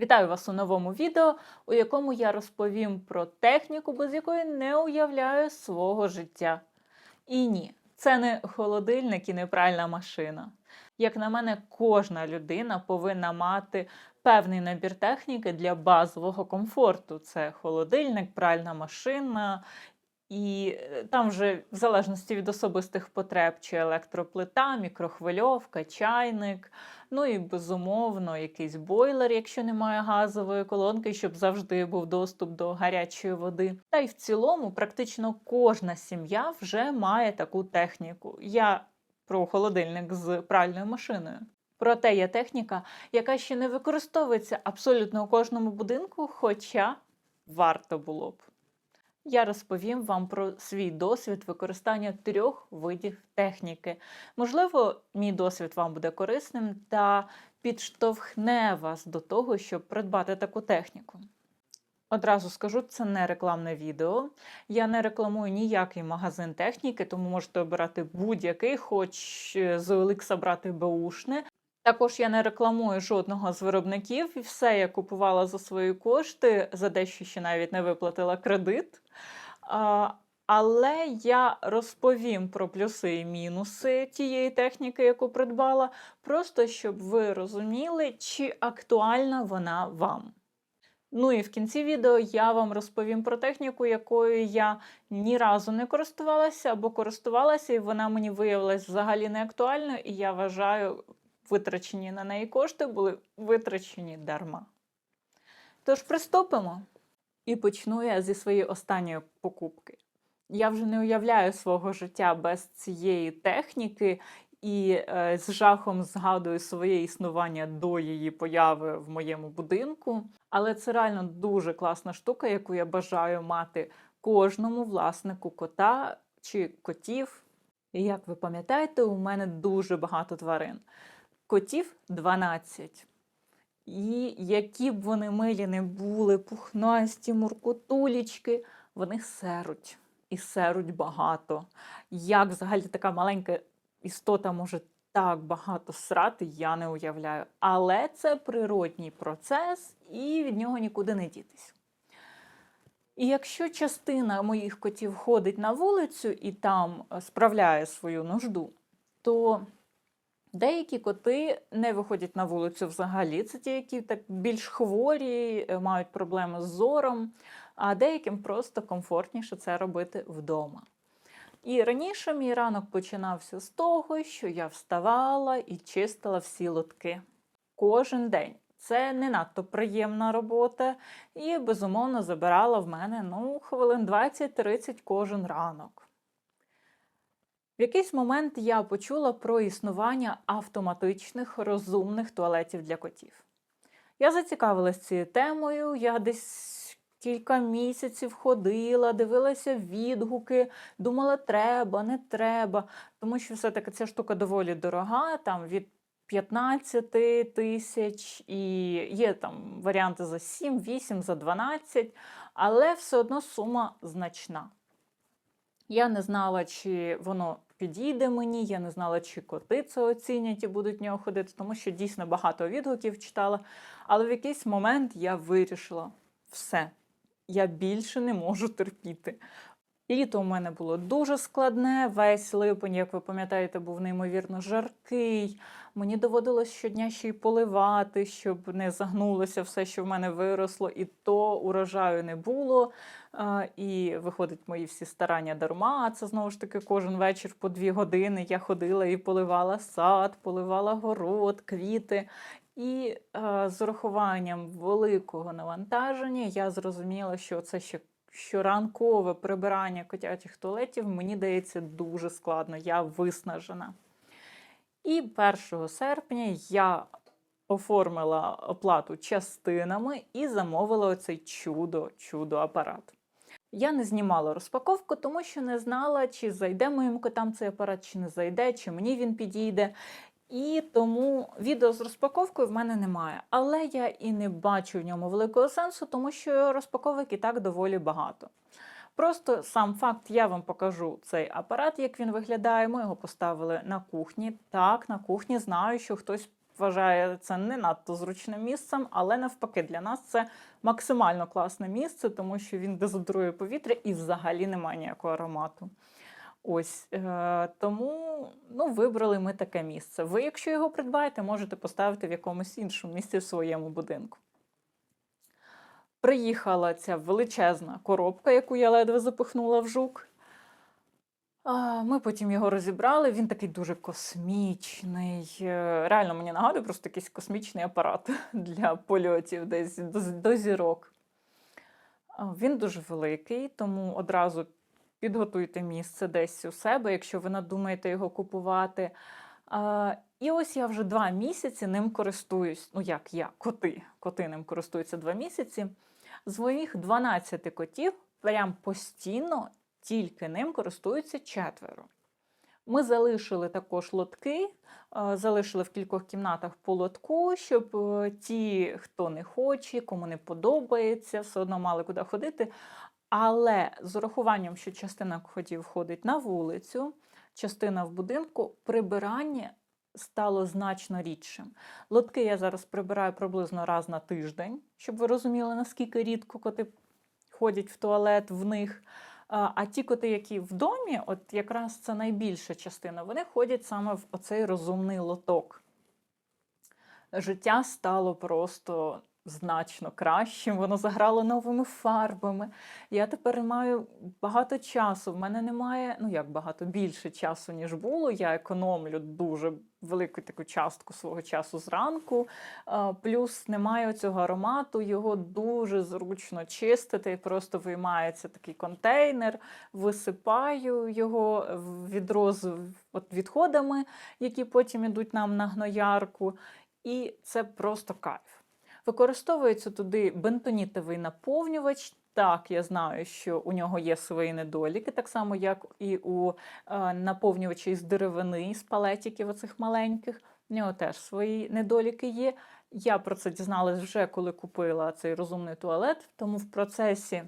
Вітаю вас у новому відео, у якому я розповім про техніку, без якої не уявляю свого життя. І ні, це не холодильник і не пральна машина. Як на мене, кожна людина повинна мати певний набір техніки для базового комфорту: це холодильник, пральна машина. І е, там вже в залежності від особистих потреб, чи електроплита, мікрохвильовка, чайник, ну і безумовно якийсь бойлер, якщо немає газової колонки, щоб завжди був доступ до гарячої води. Та й в цілому, практично кожна сім'я вже має таку техніку. Я про холодильник з пральною машиною. Проте є техніка, яка ще не використовується абсолютно у кожному будинку, хоча варто було б. Я розповім вам про свій досвід використання трьох видів техніки. Можливо, мій досвід вам буде корисним та підштовхне вас до того, щоб придбати таку техніку. Одразу скажу, це не рекламне відео. Я не рекламую ніякий магазин техніки, тому можете обирати будь-який, хоч е, з Олекса брати беушне. Також я не рекламую жодного з виробників, і все я купувала за свої кошти, за дещо ще навіть не виплатила кредит. Але я розповім про плюси і мінуси тієї техніки, яку придбала, просто щоб ви розуміли, чи актуальна вона вам. Ну і в кінці відео я вам розповім про техніку, якою я ні разу не користувалася або користувалася, і вона мені виявилась взагалі не актуальною, і я вважаю, витрачені на неї кошти були витрачені дарма. Тож приступимо. І почну я зі своєї останньої покупки. Я вже не уявляю свого життя без цієї техніки і е, з жахом згадую своє існування до її появи в моєму будинку. Але це реально дуже класна штука, яку я бажаю мати кожному власнику кота чи котів. І як ви пам'ятаєте, у мене дуже багато тварин. Котів 12. І які б вони милі не були, пухнасті, муркотулічки, вони серуть. І серуть багато. Як взагалі така маленька істота може так багато срати, я не уявляю. Але це природній процес, і від нього нікуди не дітись. І якщо частина моїх котів ходить на вулицю і там справляє свою нужду, то Деякі коти не виходять на вулицю взагалі. Це ті, які так більш хворі, е, мають проблеми з зором, а деяким просто комфортніше це робити вдома. І раніше мій ранок починався з того, що я вставала і чистила всі лотки кожен день. Це не надто приємна робота, і, безумовно, забирала в мене ну, хвилин 20-30 кожен ранок. В якийсь момент я почула про існування автоматичних розумних туалетів для котів. Я зацікавилась цією темою, я десь кілька місяців ходила, дивилася відгуки, думала, треба, не треба, тому що все-таки ця штука доволі дорога, там від 15 тисяч, і є там варіанти за 7, 8, за 12, але все одно сума значна. Я не знала, чи воно підійде мені, я не знала, чи коти це оцінять і будуть в нього ходити, тому що дійсно багато відгуків читала. Але в якийсь момент я вирішила все, я більше не можу терпіти. Літо у мене було дуже складне, весь липень, як ви пам'ятаєте, був неймовірно жаркий. Мені доводилось щодня ще й поливати, щоб не загнулося все, що в мене виросло, і то урожаю не було. І виходить, мої всі старання дарма. Це знову ж таки кожен вечір по дві години я ходила і поливала сад, поливала город, квіти. І з урахуванням великого навантаження я зрозуміла, що це ще щоранкове прибирання котячих туалетів мені дається дуже складно, я виснажена. І 1 серпня я оформила оплату частинами і замовила оцей чудо-чудо апарат. Я не знімала розпаковку, тому що не знала, чи зайде моїм котам цей апарат, чи не зайде, чи мені він підійде. І тому відео з розпаковкою в мене немає. Але я і не бачу в ньому великого сенсу, тому що розпаковок і так доволі багато. Просто сам факт, я вам покажу цей апарат, як він виглядає. Ми його поставили на кухні. Так, на кухні знаю, що хтось вважає це не надто зручним місцем, але навпаки, для нас це максимально класне місце, тому що він дезодорує повітря і взагалі немає ніякого аромату. Ось е, тому ну, вибрали ми таке місце. Ви, якщо його придбаєте, можете поставити в якомусь іншому місці в своєму будинку. Приїхала ця величезна коробка, яку я ледве запихнула в жук. Ми потім його розібрали. Він такий дуже космічний. Е, Реально мені нагадує просто якийсь космічний апарат для польотів десь до зірок. Він дуже великий, тому одразу підготуйте місце десь у себе, якщо ви надумаєте його купувати. А, І ось я вже два місяці ним користуюсь. Ну, як я, коти. Коти ним користуються два місяці. З моїх 12 котів прям постійно тільки ним користуються четверо. Ми залишили також лотки, залишили в кількох кімнатах по лотку, щоб е, ті, хто не хоче, кому не подобається, все одно мали куди ходити. Але з урахуванням, що частина котів ходить на вулицю, частина в будинку, прибирання стало значно рідшим. Лотки я зараз прибираю приблизно раз на тиждень, щоб ви розуміли, наскільки рідко коти ходять в туалет в них. А ті коти, які в домі, от якраз це найбільша частина, вони ходять саме в оцей розумний лоток. Життя стало просто значно кращим, воно заграло новими фарбами. Я тепер маю багато часу. В мене немає, ну як багато більше часу, ніж було. Я економлю дуже велику таку частку свого часу зранку. Плюс немає цього аромату, його дуже зручно чистити. Просто виймається такий контейнер, висипаю його відро з відходами, які потім ідуть нам на гноярку. І це просто кайф. Використовується туди бентонітовий наповнювач. Так, я знаю, що у нього є свої недоліки, так само, як і у е, наповнювачі з деревини, з палетиків оцих маленьких. У нього теж свої недоліки є. Я про це дізналась вже, коли купила цей розумний туалет, тому в процесі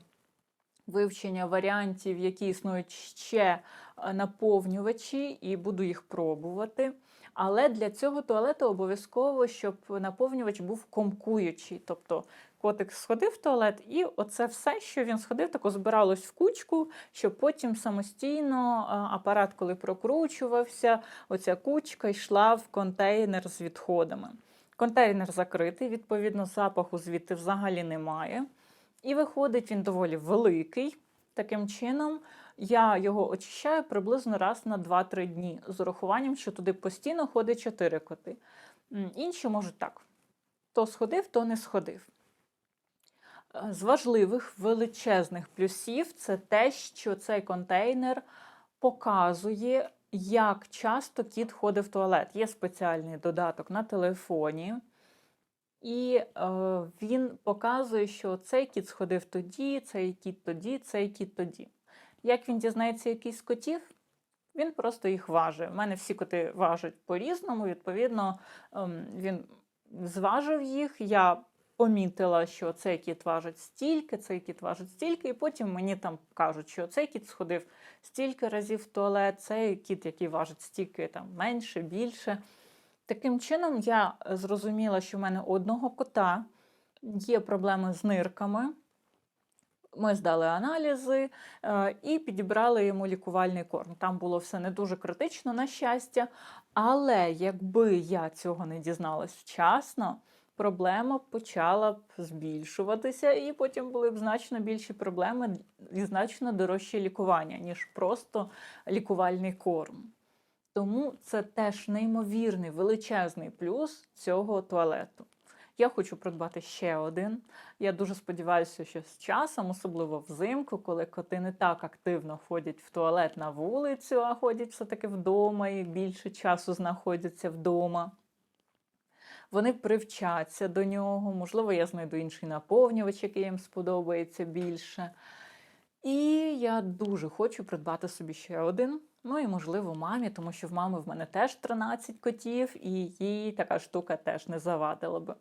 вивчення варіантів, які існують ще е, наповнювачі, і буду їх пробувати. Але для цього туалету обов'язково, щоб наповнювач був комкуючий. Тобто котик сходив в туалет, і оце все, що він сходив, тако збиралось в кучку, щоб потім самостійно апарат, коли прокручувався, оця кучка йшла в контейнер з відходами. Контейнер закритий, відповідно, запаху звідти взагалі немає. І виходить він доволі великий. Таким чином, я його очищаю приблизно раз на 2-3 дні, з урахуванням, що туди постійно ходить 4 коти. Інші можуть так: то сходив, то не сходив. Е, з важливих величезних плюсів це те, що цей контейнер показує, як часто кіт ходить в туалет. Є спеціальний додаток на телефоні. І е, він показує, що цей кіт сходив тоді, цей кіт тоді, цей кіт тоді. Як він дізнається якийсь котів, він просто їх важить. У мене всі коти важать по-різному, відповідно, ем, він зважив їх. Я помітила, що цей кіт важить стільки, цей кіт важить стільки, і потім мені там кажуть, що цей кіт сходив стільки разів в туалет, цей кіт, який важить стільки там менше, більше. Таким чином, я зрозуміла, що в мене у одного кота є проблеми з нирками. Ми здали аналізи е, і підібрали йому лікувальний корм. Там було все не дуже критично, на щастя. Але якби я цього не дізналась вчасно, проблема почала б збільшуватися, і потім були б значно більші проблеми і значно дорожче лікування, ніж просто лікувальний корм. Тому це теж неймовірний величезний плюс цього туалету. Я хочу придбати ще один. Я дуже сподіваюся, що з часом, особливо взимку, коли коти не так активно ходять в туалет на вулицю, а ходять все-таки вдома і більше часу знаходяться вдома. Вони привчаться до нього, можливо, я знайду інший наповнювач, який їм сподобається більше. І я дуже хочу придбати собі ще один. Ну і, можливо, мамі, тому що в мами в мене теж 13 котів, і їй така штука теж не завадила би.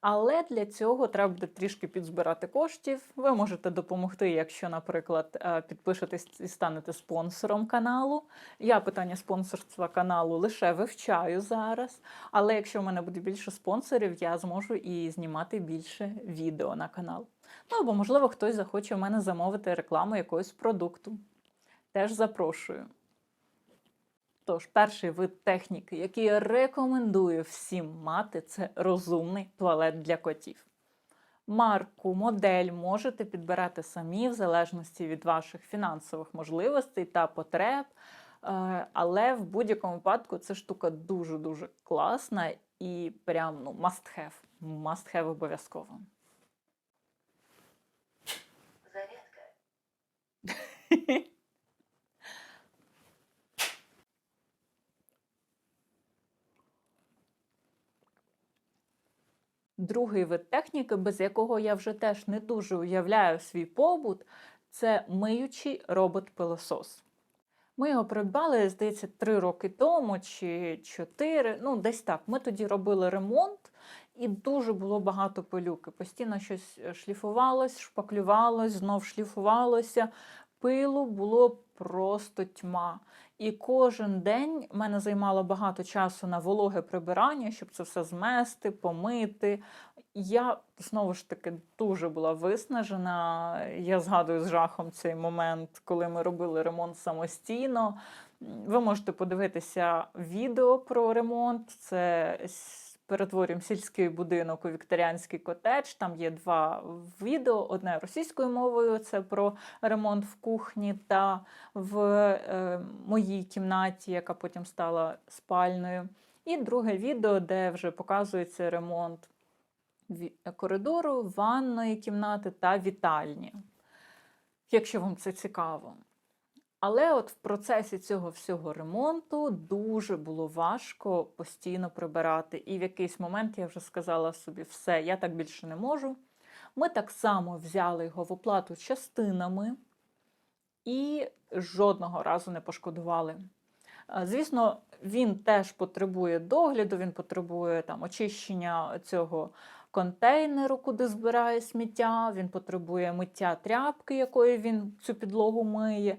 Але для цього треба буде трішки підзбирати коштів. Ви можете допомогти, якщо, наприклад, е, підпишетесь і станете спонсором каналу. Я питання спонсорства каналу лише вивчаю зараз. Але якщо в мене буде більше спонсорів, я зможу і знімати більше відео на канал. Ну або, можливо, хтось захоче в мене замовити рекламу якогось продукту. Теж запрошую. Тож, перший вид техніки, який я рекомендую всім мати, це розумний туалет для котів. Марку, модель можете підбирати самі в залежності від ваших фінансових можливостей та потреб. Е, Але в будь-якому випадку ця штука дуже-дуже класна і прям ну, must have. Must have обов'язково. Зарядка. Другий вид техніки, без якого я вже теж не дуже уявляю свій побут, це миючий робот-пилосос. Ми його придбали, здається, три роки тому чи чотири. Ну, десь так. Ми тоді робили ремонт, і дуже було багато пилюки. Постійно щось е, шліфувалось, шпаклювалось, знов шліфувалося. Пилу було просто тьма. І кожен день мене займало багато часу на вологе прибирання, щоб це все змести, помити. Я знову ж таки дуже була виснажена. Я згадую з жахом цей момент, коли ми робили ремонт самостійно. Ви можете подивитися відео про ремонт. Це перетворюємо сільський будинок у вікторіанський котедж. Там є два відео: одне російською мовою це про ремонт в кухні та в е, моїй кімнаті, яка потім стала спальною. І друге відео, де вже показується ремонт коридору, ванної кімнати та вітальні. Якщо вам це цікаво. Але от в процесі цього всього ремонту дуже було важко постійно прибирати. І в якийсь момент я вже сказала собі, все, я так більше не можу. Ми так само взяли його в оплату частинами і жодного разу не пошкодували. Е, Звісно, він теж потребує догляду, він потребує там очищення цього контейнеру, куди збирає сміття, він потребує миття тряпки, якою він цю підлогу миє.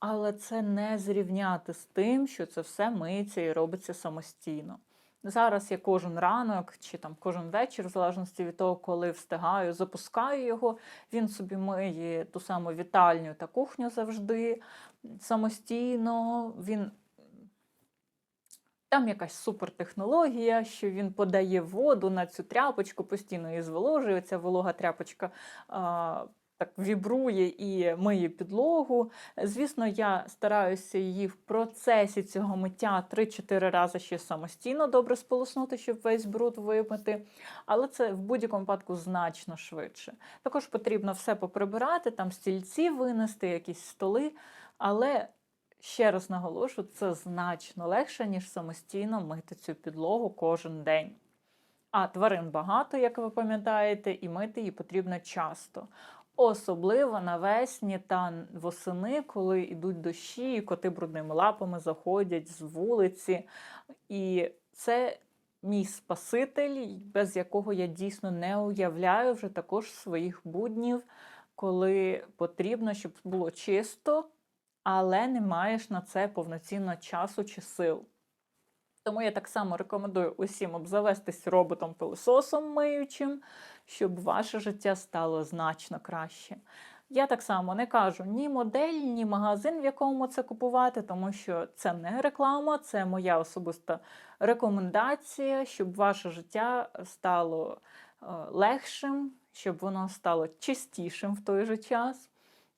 Але це не зрівняти з тим, що це все миється і робиться самостійно. Зараз я кожен ранок чи там кожен вечір, в залежності від того, коли встигаю, запускаю його. Він собі миє ту саму вітальню та кухню завжди самостійно. Він там якась супертехнологія, що він подає воду на цю тряпочку, постійно її зволожує. Ця волога тряпочка а, так вібрує і миє підлогу. Звісно, я стараюся її в процесі цього миття 3-4 рази ще самостійно добре сполоснути, щоб весь бруд вимити. Але це в будь-якому випадку значно швидше. Також потрібно все поприбирати, там стільці винести, якісь столи. Але ще раз наголошу, це значно легше, ніж самостійно мити цю підлогу кожен день. А тварин багато, як ви пам'ятаєте, і мити її потрібно часто. Особливо навесні та восени, коли йдуть дощі, і коти брудними лапами заходять з вулиці. І це мій спаситель, без якого я дійсно не уявляю вже також своїх буднів, коли потрібно, щоб було чисто, але не маєш на це повноцінно часу чи сил. Тому я так само рекомендую усім обзавестись роботом-пилососом миючим, щоб ваше життя стало значно краще. Я так само не кажу ні модель, ні магазин, в якому це купувати, тому що це не реклама, це моя особиста рекомендація, щоб ваше життя стало е, легшим, щоб воно стало чистішим в той же час.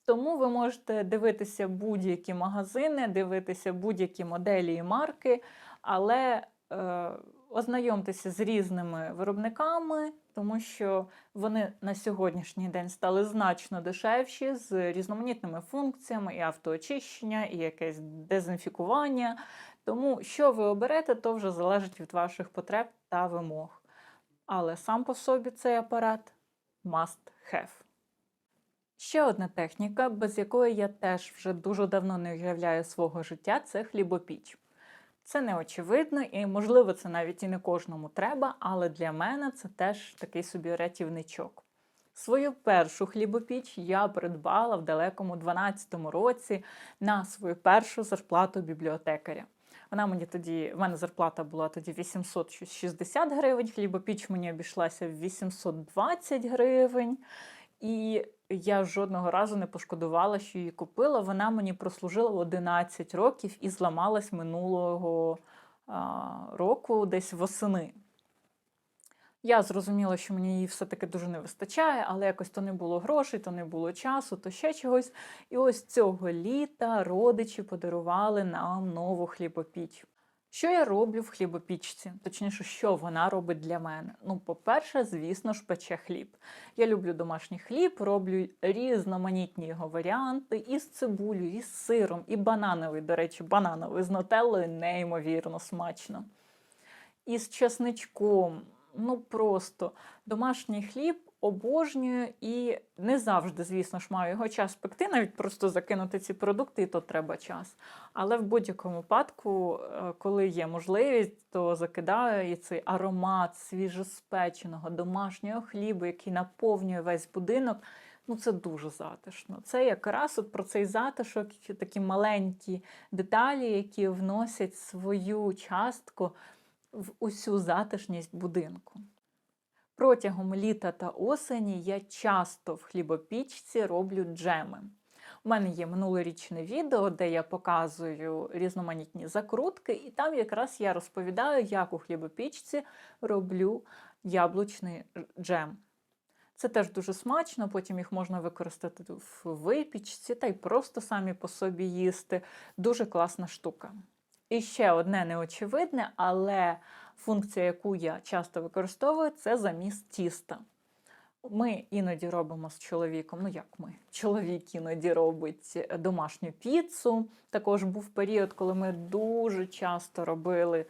Тому ви можете дивитися будь-які магазини, дивитися будь-які моделі і марки, але е, ознайомтеся з різними виробниками, тому що вони на сьогоднішній день стали значно дешевші з різноманітними функціями і автоочищення, і якесь дезінфікування. Тому що ви оберете, то вже залежить від ваших потреб та вимог. Але сам по собі цей апарат must have. Ще одна техніка, без якої я теж вже дуже давно не уявляю свого життя, це хлібопіч. Це не очевидно, і можливо, це навіть і не кожному треба, але для мене це теж такий собі рятівничок. Свою першу хлібопіч я придбала в далекому 12-му році на свою першу зарплату бібліотекаря. Вона мені тоді, в мене зарплата була тоді 860 гривень, хлібопіч мені обійшлася в 820 гривень. І я жодного разу не пошкодувала, що її купила. Вона мені прослужила 11 років і зламалась минулого року, десь восени. Я зрозуміла, що мені її все-таки дуже не вистачає, але якось то не було грошей, то не було часу, то ще чогось. І ось цього літа родичі подарували нам нову хлібопіч. Що я роблю в хлібопічці? Точніше, що вона робить для мене? Ну, по-перше, звісно ж, пече хліб. Я люблю домашній хліб, роблю різноманітні його варіанти із цибулю, із сиром, і банановий, до речі, банановий з нутеллою неймовірно смачно. Із чесничком. Ну просто домашній хліб обожнюю і не завжди, звісно ж, маю його час пекти, навіть просто закинути ці продукти, і то треба час. Але в будь-якому випадку, е, коли є можливість, то закидаю і цей аромат свіжоспеченого домашнього хлібу, який наповнює весь будинок. Ну, це дуже затишно. Це якраз от про цей затишок, такі маленькі деталі, які вносять свою частку в усю затишність будинку. Протягом літа та осені я часто в хлібопічці роблю джеми. У мене є минулорічне відео, де я показую різноманітні закрутки, і там якраз я розповідаю, як у хлібопічці роблю яблучний джем. Це теж дуже смачно, потім їх можна використати в випічці та й просто самі по собі їсти. Дуже класна штука. І ще одне неочевидне, але функція, яку я часто використовую, це заміст тіста. Ми іноді робимо з чоловіком, ну як ми? Чоловік іноді робить домашню піцу. Також був період, коли ми дуже часто робили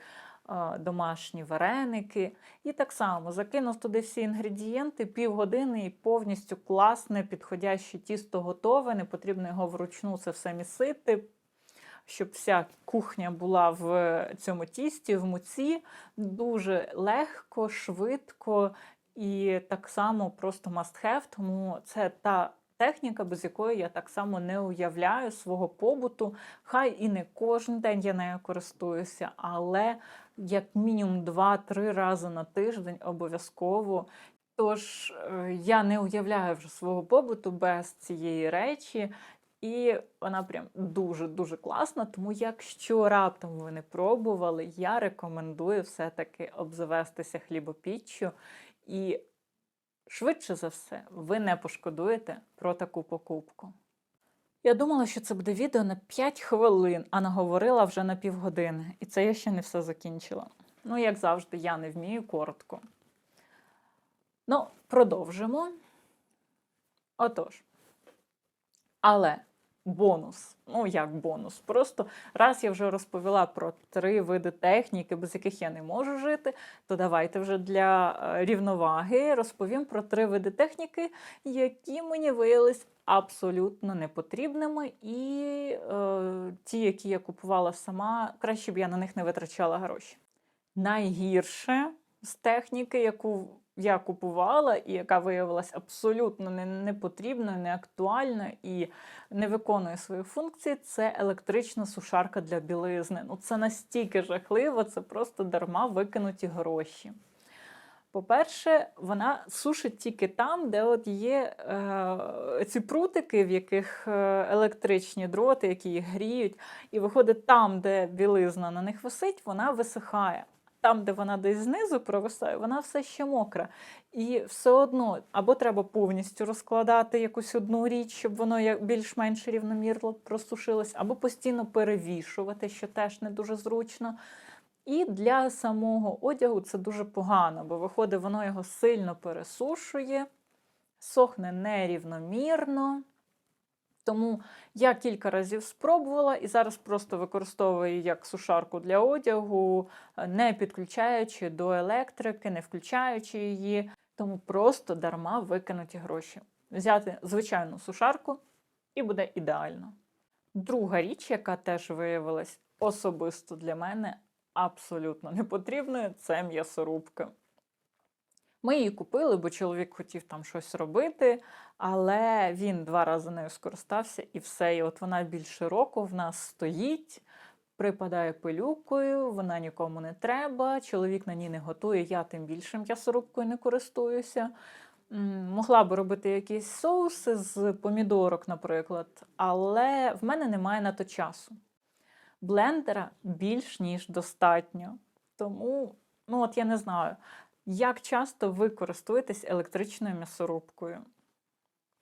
е, домашні вареники. І так само закинув туди всі інгредієнти, півгодини і повністю класне, підходяще тісто готове, не потрібно його вручну це все місити щоб вся кухня була в цьому тісті, в муці. Дуже легко, швидко і так само просто must have, тому це та. Техніка, без якої я так само не уявляю свого побуту. Хай і не кожен день я нею користуюся, але як мінімум 2-3 рази на тиждень обов'язково. Тож е, я не уявляю вже свого побуту без цієї речі. І вона прям дуже-дуже класна. Тому, якщо раптом ви не пробували, я рекомендую все-таки обзавестися хлібопіччю. І швидше за все, ви не пошкодуєте про таку покупку. Я думала, що це буде відео на 5 хвилин, а наговорила вже на півгодини. І це я ще не все закінчила. Ну, як завжди, я не вмію коротко. Ну, продовжимо. Отож. Але бонус. Ну, як бонус. Просто раз я вже розповіла про три види техніки, без яких я не можу жити, то давайте вже для е, рівноваги розповім про три види техніки, які мені виявились абсолютно непотрібними, і е, ті, які я купувала сама, краще б я на них не витрачала гроші. Найгірше з техніки, яку я купувала, і яка виявилася абсолютно не, непотрібною, неактуальною і не виконує свої функції, це електрична сушарка для білизни. Ну це настільки жахливо, це просто дарма викинуті гроші. По-перше, вона сушить тільки там, де от є е, ці прутики, в яких е, електричні дроти, які їх гріють, і виходить там, де білизна на них висить, вона висихає там, де вона десь знизу провисає, вона все ще мокра. І все одно або треба повністю розкладати якусь одну річ, щоб воно більш-менш рівномірно просушилось, або постійно перевішувати, що теж не дуже зручно. І для самого одягу це дуже погано, бо виходить, воно його сильно пересушує, сохне нерівномірно. Тому я кілька разів спробувала і зараз просто використовую як сушарку для одягу, е, не підключаючи до електрики, не включаючи її, тому просто дарма викинуті гроші. Взяти звичайну сушарку і буде ідеально. Друга річ, яка теж виявилась особисто для мене абсолютно непотрібною це м'ясорубка. Ми її купили, бо чоловік хотів там щось робити, але він два рази нею скористався і все. І от вона більше року в нас стоїть, припадає пилюкою, вона нікому не треба. Чоловік на ній не готує, я тим більше м'ясорубкою не користуюся. Могла б робити якісь соуси з помідорок, наприклад, але в мене немає на то часу. Блендера більш ніж достатньо. Тому, ну от я не знаю, як часто ви користуєтесь електричною м'ясорубкою?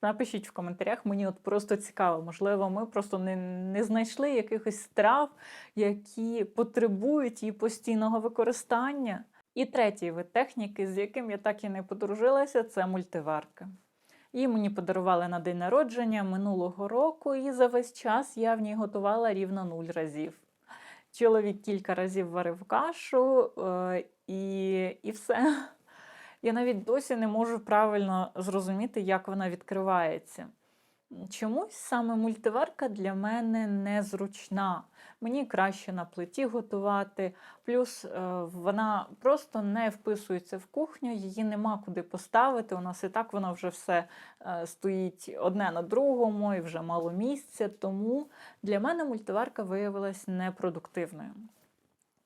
Напишіть в коментарях, мені от просто цікаво. Можливо, ми просто не, не знайшли якихось страв, які потребують її постійного використання. І третій вид техніки, з яким я так і не подружилася, це мультиварка. Її мені подарували на день народження минулого року, і за весь час я в ній готувала рівно нуль разів. Чоловік кілька разів варив кашу е, і, і все. Я навіть досі не можу правильно зрозуміти, як вона відкривається. Чомусь саме мультиварка для мене незручна. Мені краще на плиті готувати, плюс е, вона просто не вписується в кухню, її нема куди поставити. У нас і так вона вже все е, стоїть одне на другому і вже мало місця. Тому для мене мультиварка виявилась непродуктивною.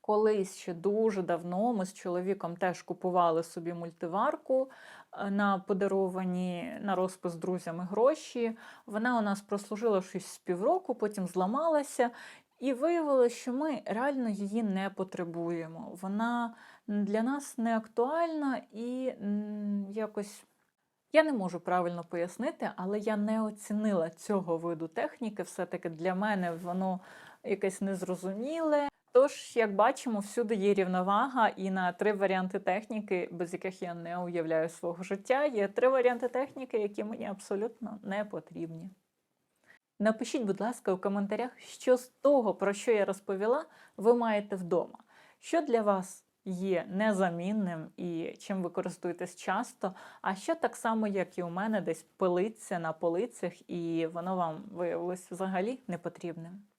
Колись ще дуже давно ми з чоловіком теж купували собі мультиварку е, на подаровані на розпис друзями гроші. Вона у нас прослужила щось з півроку, потім зламалася, і виявилося, що ми реально її не потребуємо. Вона для нас не актуальна і якось. Я не можу правильно пояснити, але я не оцінила цього виду техніки. Все-таки для мене воно якесь незрозуміле. Тож, як бачимо, всюди є рівновага, і на три варіанти техніки, без яких я не уявляю свого життя, є три варіанти техніки, які мені абсолютно не потрібні. Напишіть, будь ласка, у коментарях, що з того, про що я розповіла, ви маєте вдома. Що для вас є незамінним і чим ви користуєтесь часто, а що так само, як і у мене, десь пилиться на полицях, і воно вам виявилось взагалі непотрібним.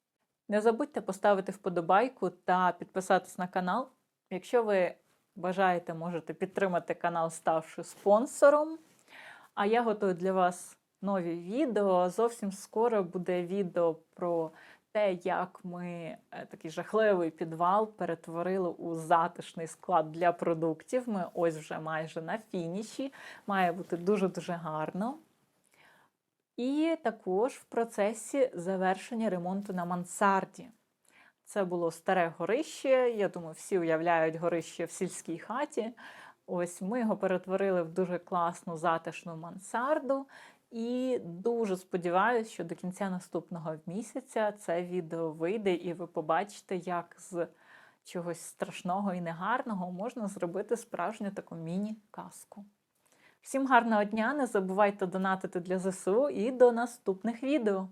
Не забудьте поставити вподобайку та підписатись на канал. Якщо ви бажаєте, можете підтримати канал, ставши спонсором. А я готую для вас нові відео. Зовсім скоро буде відео про те, як ми е, такий жахливий підвал перетворили у затишний склад для продуктів. Ми ось вже майже на фініші. Має бути дуже-дуже гарно. І також в процесі завершення ремонту на мансарді. Це було старе горище. Я думаю, всі уявляють горище в сільській хаті. Ось ми його перетворили в дуже класну затишну мансарду. І дуже сподіваюся, що до кінця наступного місяця це відео вийде, і ви побачите, як з чогось страшного і негарного можна зробити справжню таку міні-казку. Всім гарного дня! Не забувайте донатити для ЗСУ і до наступних відео!